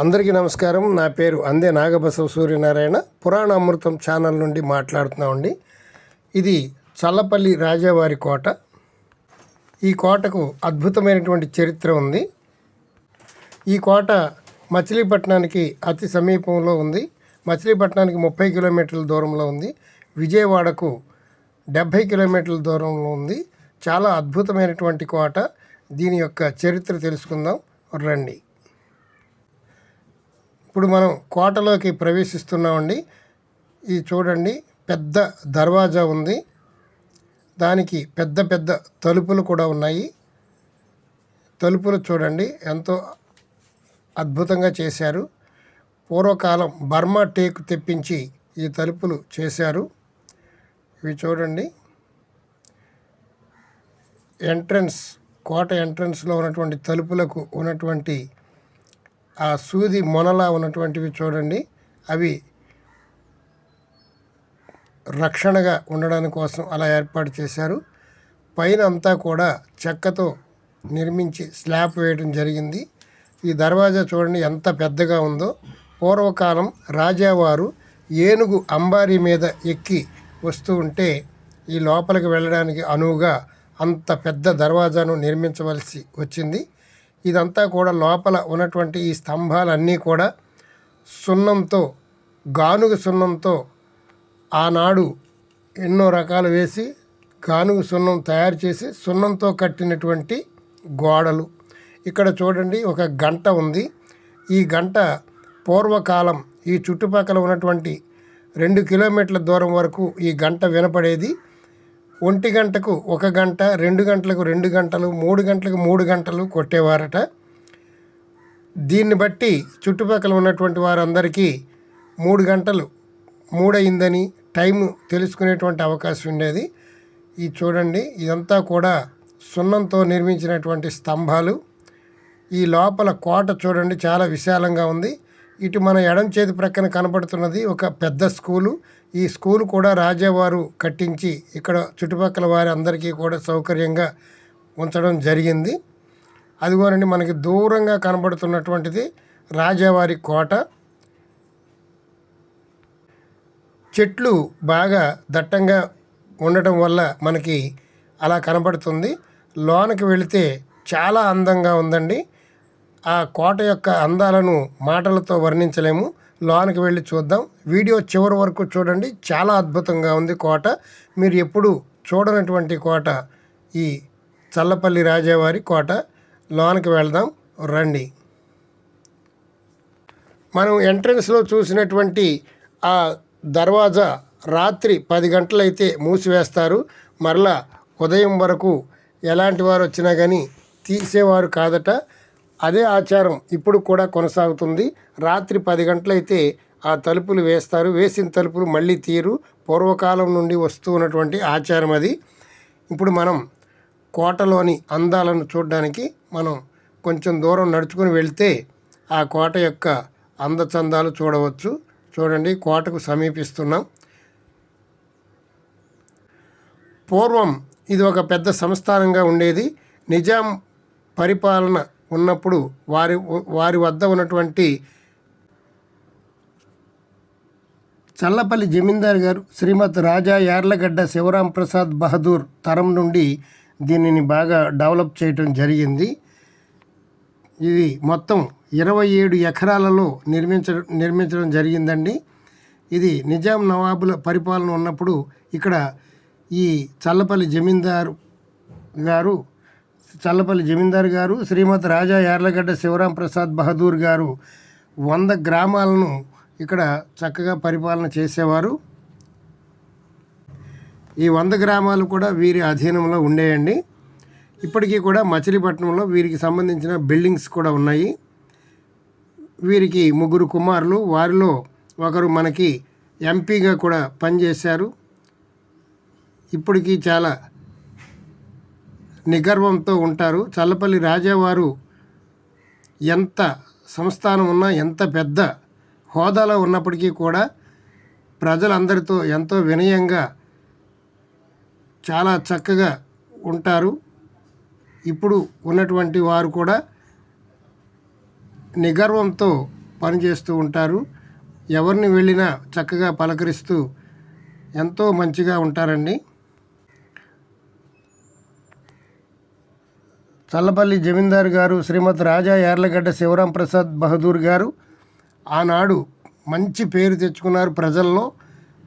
అందరికీ నమస్కారం. నా పేరు అందే నాగబసవ సూర్యనారాయణ. పురాణ అమృతం ఛానల్ నుండి మాట్లాడుతున్నామండి. ఇది చల్లపల్లి రాజావారి కోట. ఈ కోటకు అద్భుతమైనటువంటి చరిత్ర ఉంది. ఈ కోట మచిలీపట్నానికి అతి సమీపంలో ఉంది. మచిలీపట్నానికి ముప్పై కిలోమీటర్ల దూరంలో ఉంది. విజయవాడకు డెబ్భై కిలోమీటర్ల దూరంలో ఉంది. చాలా అద్భుతమైనటువంటి కోట. దీని యొక్క చరిత్ర తెలుసుకుందాం. రండి. ఇప్పుడు మనం కోటలోకి ప్రవేశిస్తున్నామండి. ఇది చూడండి పెద్ద దర్వాజా ఉంది. దానికి పెద్ద పెద్ద తలుపులు కూడా ఉన్నాయి. తలుపులు చూడండి ఎంతో అద్భుతంగా చేశారు. పూర్వకాలం బర్మా టేకు తెప్పించి ఈ తలుపులు చేశారు. ఇవి చూడండి. ఎంట్రన్స్ కోట ఎంట్రన్స్లో ఉన్నటువంటి తలుపులకు ఉన్నటువంటి ఆ సూది మొనలా ఉన్నటువంటివి చూడండి. అవి రక్షణగా ఉండడానికి కోసం అలా ఏర్పాటు చేశారు. పైన అంతా కూడా చెక్కతో నిర్మించి స్లాబ్ వేయడం జరిగింది. ఈ దర్వాజా చూడండి ఎంత పెద్దగా ఉందో. పూర్వకాలం రాజావారు ఏనుగు అంబారీ మీద ఎక్కి వస్తూ ఉంటే ఈ లోపలికి వెళ్ళడానికి అనువుగా అంత పెద్ద దర్వాజాను నిర్మించవలసి వచ్చింది. ఇదంతా కూడా లోపల ఉన్నటువంటి ఈ స్తంభాలన్నీ కూడా సున్నంతో గానుగ సున్నంతో ఆనాడు ఎన్నో రకాలు వేసి గానుగ సున్నం తయారు చేసి సున్నంతో కట్టినటువంటి గోడలు. ఇక్కడ చూడండి ఒక గంట ఉంది. ఈ గంట పూర్వకాలం ఈ చుట్టుపక్కల ఉన్నటువంటి రెండు కిలోమీటర్ల దూరం వరకు ఈ గంట వినపడేది. ఒంటి గంటకు ఒక గంట రెండు గంటలకు రెండు గంటలు మూడు గంటలకు మూడు గంటలు కొట్టేవారట. దీన్ని బట్టి చుట్టుపక్కల ఉన్నటువంటి వారందరికీ మూడు గంటలు మూడయిందని టైం తెలుసుకునేటువంటి అవకాశం ఉండేది. ఇది చూడండి ఇదంతా కూడా సున్నంతో నిర్మించినటువంటి స్తంభాలు. ఈ లోపల కోట చూడండి చాలా విశాలంగా ఉంది. ఇటు మన ఎడం చేతి ప్రక్కన కనపడుతున్నది ఒక పెద్ద స్కూలు. ఈ స్కూల్ కూడా రాజావారు కట్టించి ఇక్కడ చుట్టుపక్కల వారి అందరికీ కూడా సౌకర్యంగా ఉంచడం జరిగింది. అదిగోనండి మనకి దూరంగా కనబడుతున్నటువంటిది రాజావారి కోట. చెట్లు బాగా దట్టంగా ఉండటం వల్ల మనకి అలా కనబడుతుంది. లోనకి వెళితే చాలా అందంగా ఉందండి. ఆ కోట యొక్క అందాలను మాటలతో వర్ణించలేము. లోనికి వెళ్ళి చూద్దాం. వీడియో చివరి వరకు చూడండి. చాలా అద్భుతంగా ఉంది కోట. మీరు ఎప్పుడు చూడనటువంటి కోట ఈ చల్లపల్లి రాజావారి కోట. లోనికి వెళ్దాం. రండి. మనం ఎంట్రన్స్లో చూసినటువంటి ఆ దర్వాజా రాత్రి పది గంటలైతే మూసివేస్తారు. మరలా ఉదయం వరకు ఎలాంటి వారు వచ్చినా కానీ తీసేవారు కాదట. అదే ఆచారం ఇప్పుడు కూడా కొనసాగుతుంది. రాత్రి పది గంటలైతే ఆ తలుపులు వేస్తారు. వేసిన తలుపులు మళ్ళీ తీరు పూర్వకాలం నుండి వస్తూ ఉన్నటువంటి ఆచారం అది. ఇప్పుడు మనం కోటలోని అందాలను చూడడానికి మనం కొంచెం దూరం నడుచుకుని వెళ్తే ఆ కోట యొక్క అందచందాలు చూడవచ్చు. చూడండి కోటకు సమీపిస్తున్నాం. పూర్వం ఇది ఒక పెద్ద సంస్థానంగా ఉండేది. నిజాం పరిపాలన ఉన్నప్పుడు వారి వారి వద్ద ఉన్నటువంటి చల్లపల్లి జమీందార్ గారు శ్రీమద్ రాజా యార్లగడ్డ శివరాం ప్రసాద్ బహదూర్ తరం నుండి దీనిని బాగా డెవలప్ చేయటం జరిగింది. ఇది మొత్తం ఇరవై ఏడు ఎకరాలలో నిర్మించడం నిర్మించడం జరిగిందండి. ఇది నిజాం నవాబుల పరిపాలన ఉన్నప్పుడు ఇక్కడ ఈ చల్లపల్లి జమీందారు గారు చల్లపల్లి జమీందార్ గారు శ్రీమతి రాజా యార్లగడ్డ శివరాం ప్రసాద్ బహదూర్ గారు వంద గ్రామాలను ఇక్కడ చక్కగా పరిపాలన చేసేవారు. ఈ వంద గ్రామాలు కూడా వీరి అధీనంలో ఉండేయండి. ఇప్పటికీ కూడా మచిలీపట్నంలో వీరికి సంబంధించిన బిల్డింగ్స్ కూడా ఉన్నాయి. వీరికి ముగ్గురు కుమారులు వారిలో ఒకరు మనకి ఎంపీగా కూడా పనిచేశారు. ఇప్పటికీ చాలా నిగర్వంతో ఉంటారు. చల్లపల్లి రాజావారు ఎంత సంస్థానం ఉన్నా ఎంత పెద్ద హోదాలో ఉన్నప్పటికీ కూడా ప్రజలందరితో ఎంతో వినయంగా చాలా చక్కగా ఉంటారు. ఇప్పుడు ఉన్నటువంటి వారు కూడా నిగర్వంతో పనిచేస్తూ ఉంటారు. ఎవరిని వెళ్ళినా చక్కగా పలకరిస్తూ ఎంతో మంచిగా ఉంటారండి. చల్లపల్లి జమీందార్ గారు శ్రీమతి రాజా యార్లగడ్డ శివరాం ప్రసాద్ బహదూర్ గారు ఆనాడు మంచి పేరు తెచ్చుకున్నారు ప్రజల్లో.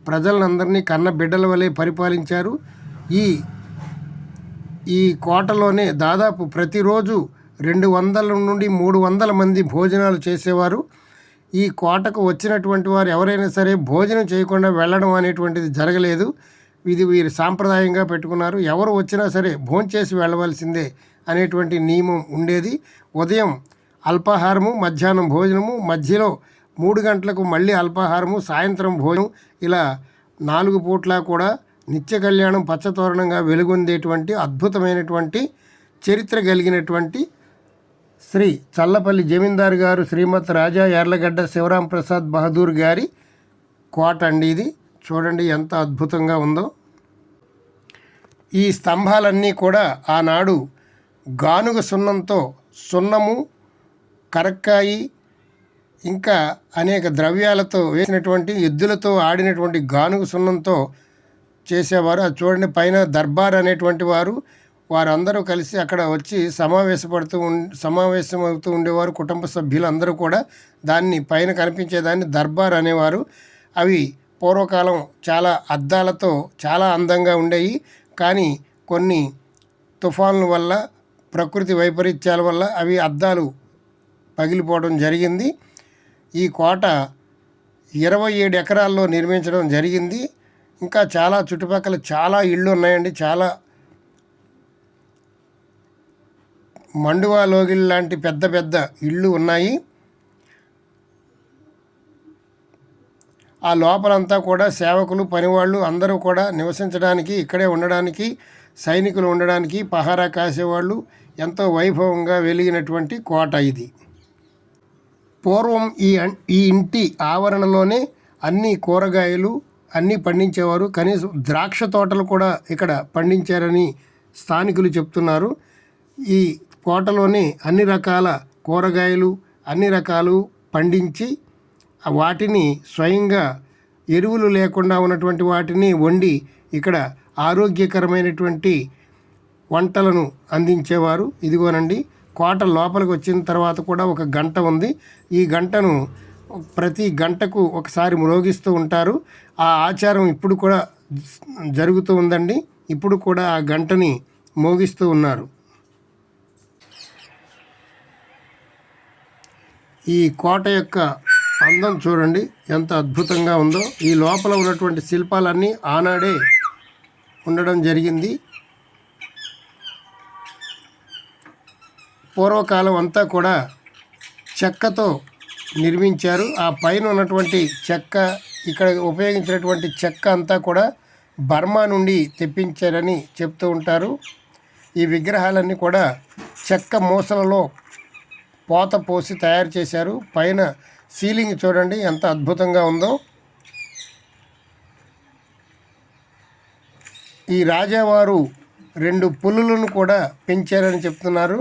ప్రజలందరినీ కన్న బిడ్డల వలె పరిపాలించారు. ఈ ఈ కోటలోనే దాదాపు ప్రతిరోజు రెండు వందల నుండి మూడు వందల మంది భోజనాలు చేసేవారు. ఈ కోటకు వచ్చినటువంటి వారు ఎవరైనా సరే భోజనం చేయకుండా వెళ్ళడం అనేటువంటిది జరగలేదు. ఇది వీరు సాంప్రదాయంగా పెట్టుకున్నారు. ఎవరు వచ్చినా సరే భోంచేసి వెళ్ళవలసిందే. అనేటువంటి నియమం ఉండేది. ఉదయం అల్పాహారము మధ్యాహ్నం భోజనము మధ్యలో మూడు గంటలకు మళ్ళీ అల్పాహారము సాయంత్రం భోజనం ఇలా నాలుగు పూట్ల కూడా నిత్య కళ్యాణం పచ్చతోరణంగా వెలుగొందేటువంటి అద్భుతమైనటువంటి చరిత్ర కలిగినటువంటి శ్రీ చల్లపల్లి జమీందార్ గారు శ్రీమత్ రాజా యార్లగడ్డ శివరాం ప్రసాద్ బహదూర్ గారి కోట అండి ఇది. చూడండి ఎంత అద్భుతంగా ఉందో. ఈ స్తంభాలన్నీ కూడా ఆనాడు గానుగ సున్నంతో సున్నము కరక్కాయి ఇంకా అనేక ద్రవ్యాలతో వేసినటువంటి ఎద్దులతో ఆడినటువంటి గానుగ సున్నంతో చేసేవారు. అది చూడండి పైన దర్బార్ అనేటువంటి వారు వారందరూ కలిసి అక్కడ వచ్చి సమావేశపడుతూ ఉం సమావేశమవుతూ ఉండేవారు. కుటుంబ సభ్యులందరూ కూడా దాన్ని పైన కనిపించేదాన్ని దర్బార్ అనేవారు. అవి పూర్వకాలం చాలా అద్దాలతో చాలా అందంగా ఉండేవి కానీ కొన్ని తుఫాన్ల వల్ల ప్రకృతి వైపరీత్యాల వల్ల అవి అద్దాలు పగిలిపోవడం జరిగింది. ఈ కోట ఇరవై ఏడు ఎకరాల్లో నిర్మించడం జరిగింది. ఇంకా చాలా చుట్టుపక్కల చాలా ఇళ్ళు ఉన్నాయండి. చాలా మండువా లోగిల్ లాంటి పెద్ద పెద్ద ఇళ్ళు ఉన్నాయి. ఆ లోపలంతా కూడా సేవకులు పనివాళ్ళు అందరూ కూడా నివసించడానికి ఇక్కడే ఉండడానికి సైనికులు ఉండడానికి పహారా కాసేవాళ్ళు ఎంతో వైభవంగా వెలిగినటువంటి కోట ఇది. పూర్వం ఈ ఈ ఇంటి ఆవరణలోనే అన్ని కూరగాయలు అన్నీ పండించేవారు. కనీసం ద్రాక్ష తోటలు కూడా ఇక్కడ పండించారని స్థానికులు చెప్తున్నారు. ఈ కోటలోనే అన్ని రకాల కూరగాయలు అన్ని రకాలు పండించి వాటిని స్వయంగా ఎరువులు లేకుండా ఉన్నటువంటి వాటిని వండి ఇక్కడ ఆరోగ్యకరమైనటువంటి వంటలను అందించేవారు. ఇదిగోనండి కోట లోపలికి వచ్చిన తర్వాత కూడా ఒక గంట ఉంది. ఈ గంటను ప్రతి గంటకు ఒకసారి మ్రోగిస్తూ ఉంటారు. ఆ ఆచారం ఇప్పుడు కూడా జరుగుతూ ఉందండి. ఇప్పుడు కూడా ఆ గంటని మోగిస్తూ ఉన్నారు. ఈ కోట యొక్క అందం చూడండి ఎంత అద్భుతంగా ఉందో. ఈ లోపల ఉన్నటువంటి శిల్పాలన్నీ ఆనాడే ఉండడం జరిగింది. పూర్వకాలం అంతా కూడా చెక్కతో నిర్మించారు. ఆ పైన ఉన్నటువంటి చెక్క ఇక్కడ ఉపయోగించినటువంటి చెక్క అంతా కూడా బర్మా నుండి తెప్పించారని చెప్తూ ఉంటారు. ఈ విగ్రహాలన్నీ కూడా చెక్క మూసలలో పోత పోసి తయారు చేశారు. పైన సీలింగ్ చూడండి ఎంత అద్భుతంగా ఉందో. ఈ రాజావారు రెండు పులులను కూడా పెంచారని చెప్తున్నారు.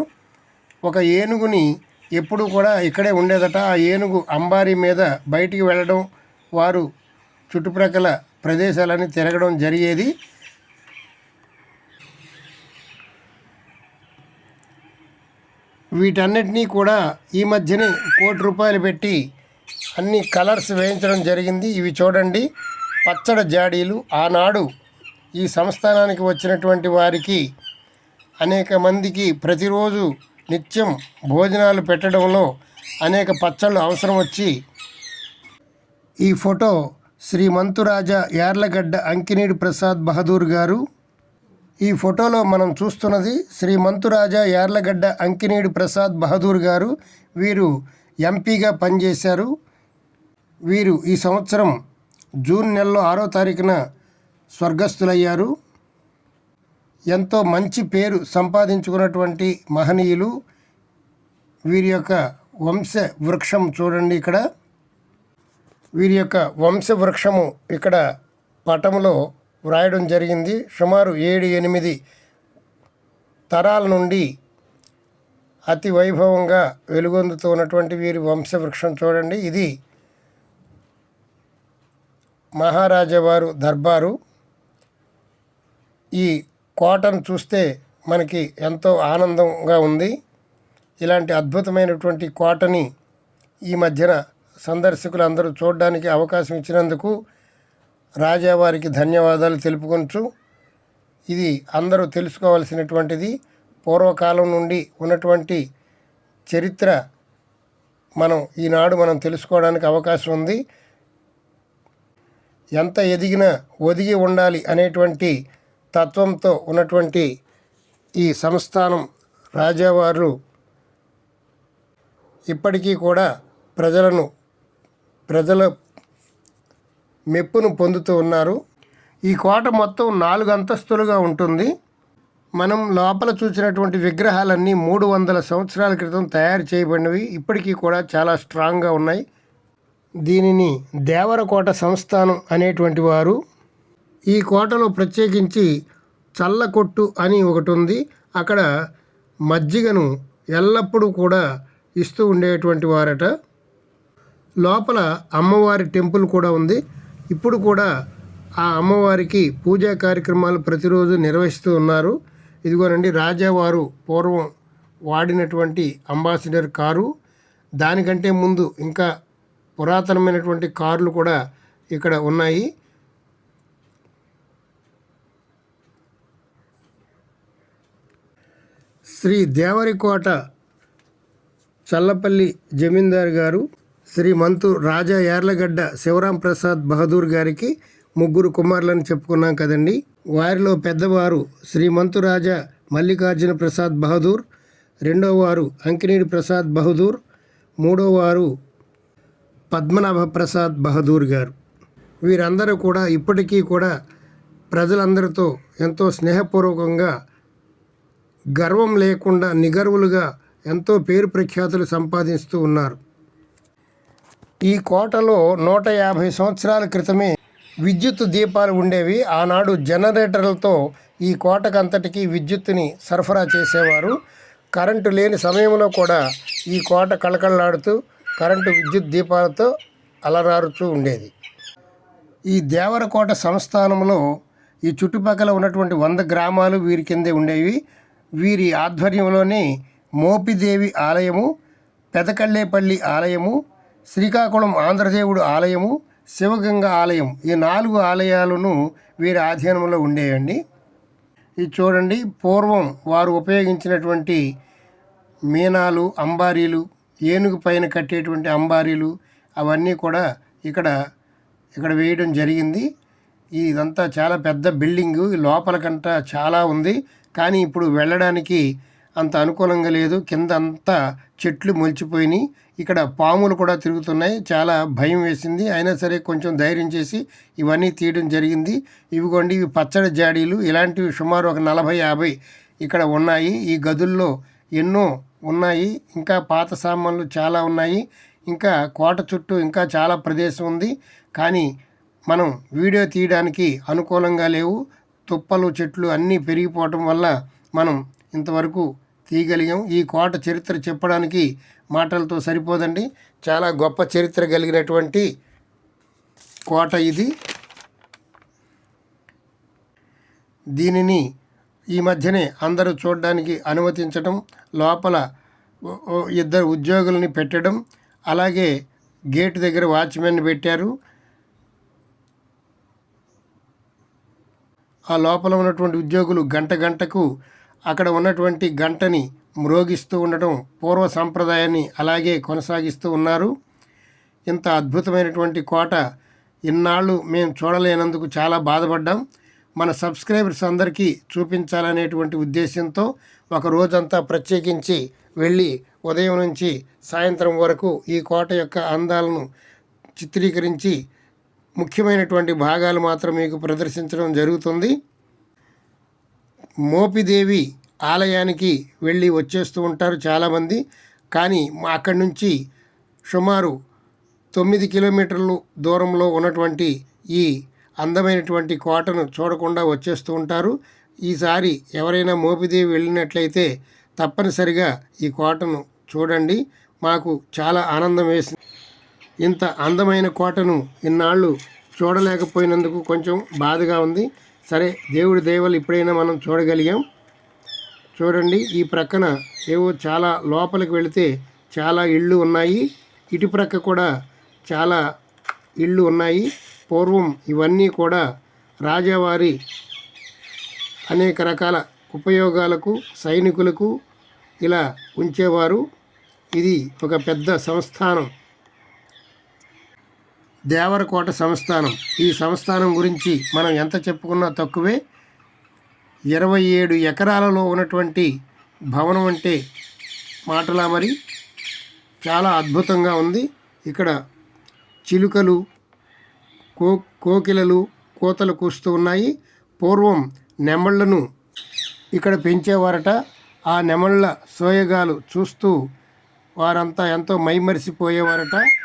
ఒక ఏనుగుని ఎప్పుడు కూడా ఇక్కడే ఉండేదట. ఆ ఏనుగు అంబారీ మీద బయటికి వెళ్ళడం వారు చుట్టుప్రక్కల ప్రదేశాలన్నీ తిరగడం జరిగేది. వీటన్నిటినీ కూడా ఈ మధ్యనే కోటి రూపాయలు పెట్టి అన్ని కలర్స్ వేయించడం జరిగింది. ఇవి చూడండి. పచ్చడి జాడీలు. ఆనాడు ఈ సంస్థానానికి వచ్చినటువంటి వారికి అనేక మందికి ప్రతిరోజు నిత్యం భోజనాలు పెట్టడంలో అనేక పచ్చళ్ళు అవసరం వచ్చి ఈ ఫోటో శ్రీ మంతురాజా యార్లగడ్డ అంకినీడి ప్రసాద్ బహదూర్ గారు. ఈ ఫోటోలో మనం చూస్తున్నది శ్రీ మంతురాజా యార్లగడ్డ అంకినీడి ప్రసాద్ బహదూర్ గారు. వీరు ఎంపీగా పనిచేశారు. వీరు ఈ సంవత్సరం జూన్ నెలలో ఆరో తారీఖున స్వర్గస్థులయ్యారు. ఎంతో మంచి పేరు సంపాదించుకున్నటువంటి మహనీయులు. వీరి యొక్క వంశ వృక్షం చూడండి ఇక్కడ. వీరి యొక్క వంశ వృక్షము ఇక్కడ పటములో వ్రాయడం జరిగింది. సుమారు ఏడు ఎనిమిది తరాల నుండి అతి వైభవంగా వెలుగొందుతున్నటువంటి వీరి వంశవృక్షం చూడండి. ఇది మహారాజావారు దర్బారు. ఈ కోటను చూస్తే మనకి ఎంతో ఆనందంగా ఉంది. ఇలాంటి అద్భుతమైనటువంటి కోటని ఈ మధ్యన సందర్శకులు అందరూ చూడడానికి అవకాశం ఇచ్చినందుకు రాజావారికి ధన్యవాదాలు తెలుపుకొంచు ఇది అందరూ తెలుసుకోవాల్సినటువంటిది. పూర్వకాలం నుండి ఉన్నటువంటి చరిత్ర మనం ఈనాడు మనం తెలుసుకోవడానికి అవకాశం ఉంది. ఎంత ఎదిగినా ఒదిగి ఉండాలి అనేటువంటి తత్వంతో ఉన్నటువంటి ఈ సంస్థానం రాజావారు ఇప్పటికీ కూడా ప్రజలను ప్రజల మెప్పును పొందుతూ ఉన్నారు. ఈ కోట మొత్తం నాలుగు అంతస్తులుగా ఉంటుంది. మనం లోపల చూసినటువంటి విగ్రహాలన్నీ మూడు వందల సంవత్సరాల క్రితం తయారు చేయబడినవి. ఇప్పటికీ కూడా చాలా స్ట్రాంగ్గా ఉన్నాయి. దీనిని దేవరకోట సంస్థానం అనేటువంటి వారు ఈ కోటలో ప్రత్యేకించి చల్లకొట్టు అని ఒకటి ఉంది. అక్కడ మజ్జిగను ఎల్లప్పుడూ కూడా ఇస్తూ ఉండేటువంటి వారట. లోపల అమ్మవారి టెంపుల్ కూడా ఉంది. ఇప్పుడు కూడా ఆ అమ్మవారికి పూజా కార్యక్రమాలు ప్రతిరోజు నిర్వహిస్తూ ఉన్నారు. ఇదిగోనండి రాజావారు పూర్వం వాడినటువంటి అంబాసిడర్ కారు. దానికంటే ముందు ఇంకా పురాతనమైనటువంటి కార్లు కూడా ఇక్కడ ఉన్నాయి. శ్రీ దేవరికోట చల్లపల్లి జమీందార్ గారు శ్రీ మంతు రాజా యార్లగడ్డ శివరాం ప్రసాద్ బహదూర్ గారికి ముగ్గురు కుమారులను చెప్పుకున్నాం కదండి. వారిలో పెద్దవారు శ్రీమంతురాజా మల్లికార్జున ప్రసాద్ బహదూర్ రెండోవారు అంకినీడి ప్రసాద్ బహదూర్ మూడోవారు పద్మనాభ ప్రసాద్ బహదూర్ గారు. వీరందరూ కూడా ఇప్పటికీ కూడా ప్రజలందరితో ఎంతో స్నేహపూర్వకంగా గర్వం లేకుండా నిగర్వులుగా ఎంతో పేరు ప్రఖ్యాతులు సంపాదిస్తూ ఉన్నారు. ఈ కోటలో నూట యాభై సంవత్సరాల క్రితమే విద్యుత్ దీపాలు ఉండేవి. ఆనాడు జనరేటర్లతో ఈ కోటకంతటికి విద్యుత్తుని సరఫరా చేసేవారు. కరెంటు లేని సమయంలో కూడా ఈ కోట కళకళలాడుతూ కరెంటు విద్యుత్ దీపాలతో అలరారుతూ ఉండేది. ఈ దేవరకోట సంస్థానంలో ఈ చుట్టుపక్కల ఉన్నటువంటి వంద గ్రామాలు వీరి కిందే ఉండేవి. వీరి ఆధ్వర్యంలోనే మోపిదేవి ఆలయము పెదకళ్ళేపల్లి ఆలయము శ్రీకాకుళం ఆంధ్రదేవుడు ఆలయము శివగంగ ఆలయం ఈ నాలుగు ఆలయాలను వీరి ఆధీనంలో ఉండేవండి ఇది చూడండి పూర్వం వారు ఉపయోగించినటువంటి మీనాలు అంబారీలు ఏనుగు పైన కట్టేటువంటి అంబారీలు అవన్నీ కూడా ఇక్కడ ఇక్కడ వేయడం జరిగింది. ఇదంతా చాలా పెద్ద బిల్డింగు లోపల లోపలకంట చాలా ఉంది. కానీ ఇప్పుడు వెళ్ళడానికి అంత అనుకూలంగా లేదు. కింద అంతా చెట్లు మొలిచిపోయినాయి. ఇక్కడ పాములు కూడా తిరుగుతున్నాయి. చాలా భయం వేసింది. అయినా సరే కొంచెం ధైర్యం చేసి ఇవన్నీ తీయడం జరిగింది. ఇవిగోండి ఇవి పచ్చడి జాడీలు. ఇలాంటివి సుమారు ఒక నలభై యాభై ఇక్కడ ఉన్నాయి. ఈ గదుల్లో ఎన్నో ఉన్నాయి. ఇంకా పాత సామాన్లు చాలా ఉన్నాయి. ఇంకా కోట చుట్టూ ఇంకా చాలా ప్రదేశం ఉంది. కానీ మనం వీడియో తీయడానికి అనుకూలంగా లేవు. తుప్పలు చెట్లు అన్నీ పెరిగిపోవటం వల్ల మనం ఇంతవరకు తీయగలిగాం ఈ కోట చరిత్ర చెప్పడానికి మాటలతో సరిపోదండి. చాలా గొప్ప చరిత్ర కలిగినటువంటి కోట ఇది. దీనిని ఈ మధ్యనే అందరూ చూడడానికి అనుమతించడం లోపల ఇద్దరు ఉద్యోగులని పెట్టడం అలాగే గేట్ దగ్గర వాచ్మెన్ పెట్టారు. ఆ లోపల ఉన్నటువంటి ఉద్యోగులు గంట గంటకు అక్కడ ఉన్నటువంటి గంటని మ్రోగిస్తూ ఉండటం పూర్వ సాంప్రదాయాన్ని అలాగే కొనసాగిస్తూ ఉన్నారు. ఇంత అద్భుతమైనటువంటి కోట ఇన్నాళ్ళు మేము చూడలేనందుకు చాలా బాధపడ్డాం. మన సబ్స్క్రైబర్స్ అందరికీ చూపించాలనేటువంటి ఉద్దేశంతో ఒక రోజంతా ప్రత్యేకించి వెళ్ళి ఉదయం నుంచి సాయంత్రం వరకు ఈ కోట యొక్క అందాలను చిత్రీకరించి ముఖ్యమైనటువంటి భాగాలు మాత్రం మీకు ప్రదర్శించడం జరుగుతుంది. మోపిదేవి ఆలయానికి వెళ్ళి వచ్చేస్తూ ఉంటారు చాలామంది. కానీ మా అక్కడి నుంచి సుమారు తొమ్మిది కిలోమీటర్లు దూరంలో ఉన్నటువంటి ఈ అందమైనటువంటి కోటను చూడకుండా వచ్చేస్తూ ఉంటారు. ఈసారి ఎవరైనా మోపిదేవి వెళ్ళినట్లయితే తప్పనిసరిగా ఈ కోటను చూడండి. మాకు చాలా ఆనందం వేసింది. ఇంత అందమైన కోటను ఇన్నాళ్ళు చూడలేకపోయినందుకు కొంచెం బాధగా ఉంది. సరే దేవుడి దేవలు ఇప్పుడైనా మనం చూడగలిగాం. చూడండి ఈ ప్రక్కన ఏవో చాలా లోపలికి వెళితే చాలా ఇళ్ళు ఉన్నాయి. ఇటు ప్రక్క కూడా చాలా ఇళ్ళు ఉన్నాయి. పూర్వం ఇవన్నీ కూడా రాజావారి అనేక రకాల ఉపయోగాలకు సైనికులకు ఇలా ఉంచేవారు. ఇది ఒక పెద్ద సంస్థానం. దేవరకోట సంస్థానం. ఈ సంస్థానం గురించి మనం ఎంత చెప్పుకున్నా తక్కువే. ఇరవై ఏడు ఎకరాలలో ఉన్నటువంటి భవనం అంటే మాటలా మరి. చాలా అద్భుతంగా ఉంది. ఇక్కడ చిలుకలు కో కోకిలలు కోతలు కూస్తూ ఉన్నాయి. పూర్వం నెమళ్ళను ఇక్కడ పెంచేవారట. ఆ నెమళ్ళ సోయగాలు చూస్తూ వారంతా ఎంతో మైమరిసిపోయేవారట.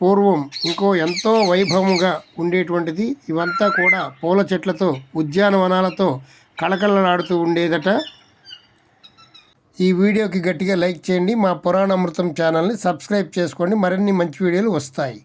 పూర్వం ఇంకో ఎంతో వైభవంగా ఉండేటువంటిది ఇవంతా కూడా పూల చెట్లతో ఉద్యానవనాలతో కళకళలాడుతూ ఉండేదట. ఈ వీడియోకి గట్టిగా లైక్ చేయండి. మా పురాణామృతం ఛానల్ని సబ్స్క్రైబ్ చేసుకోండి. మరిన్ని మంచి వీడియోలు వస్తాయి.